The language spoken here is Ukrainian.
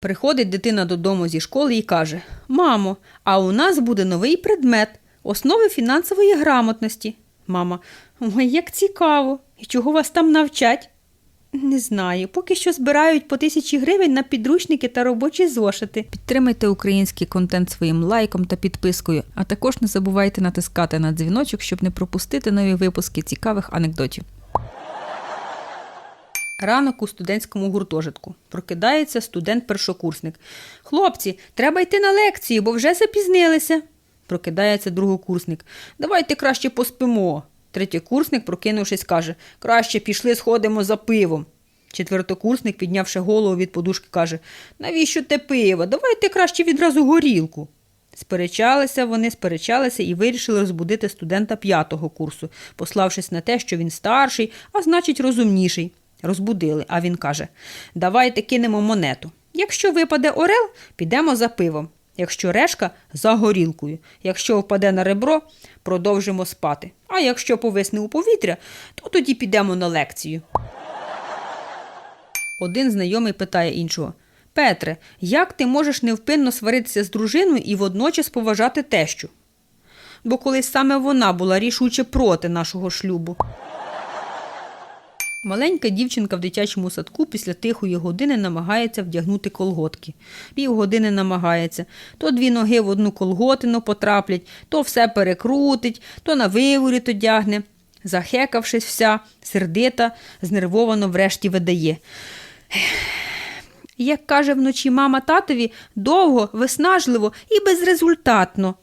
Приходить дитина додому зі школи і каже: Мамо, а у нас буде новий предмет основи фінансової грамотності. Мама, ой, як цікаво. І чого вас там навчать? Не знаю. Поки що збирають по тисячі гривень на підручники та робочі зошити. Підтримайте український контент своїм лайком та підпискою, а також не забувайте натискати на дзвіночок, щоб не пропустити нові випуски цікавих анекдотів. Ранок у студентському гуртожитку. Прокидається студент-першокурсник. Хлопці, треба йти на лекцію, бо вже запізнилися. Прокидається другокурсник. Давайте краще поспимо. Третєкурсник, прокинувшись, каже: Краще пішли, сходимо за пивом. Четвертокурсник, піднявши голову від подушки, каже: Навіщо те пиво? Давайте краще відразу горілку. Сперечалися вони, сперечалися і вирішили розбудити студента п'ятого курсу, пославшись на те, що він старший, а значить розумніший. Розбудили, а він каже: Давайте кинемо монету. Якщо випаде орел, підемо за пивом. Якщо решка за горілкою. Якщо впаде на ребро, продовжимо спати. А якщо повисне у повітря, то тоді підемо на лекцію. Один знайомий питає іншого: Петре, як ти можеш невпинно сваритися з дружиною і водночас поважати тещу? Бо колись саме вона була рішуче проти нашого шлюбу. Маленька дівчинка в дитячому садку після тихої години намагається вдягнути колготки. Півгодини намагається. То дві ноги в одну колготину потраплять, то все перекрутить, то на виворіт одягне. Захекавшись вся, сердита, знервовано врешті видає. Як каже вночі мама татові, довго, виснажливо і безрезультатно.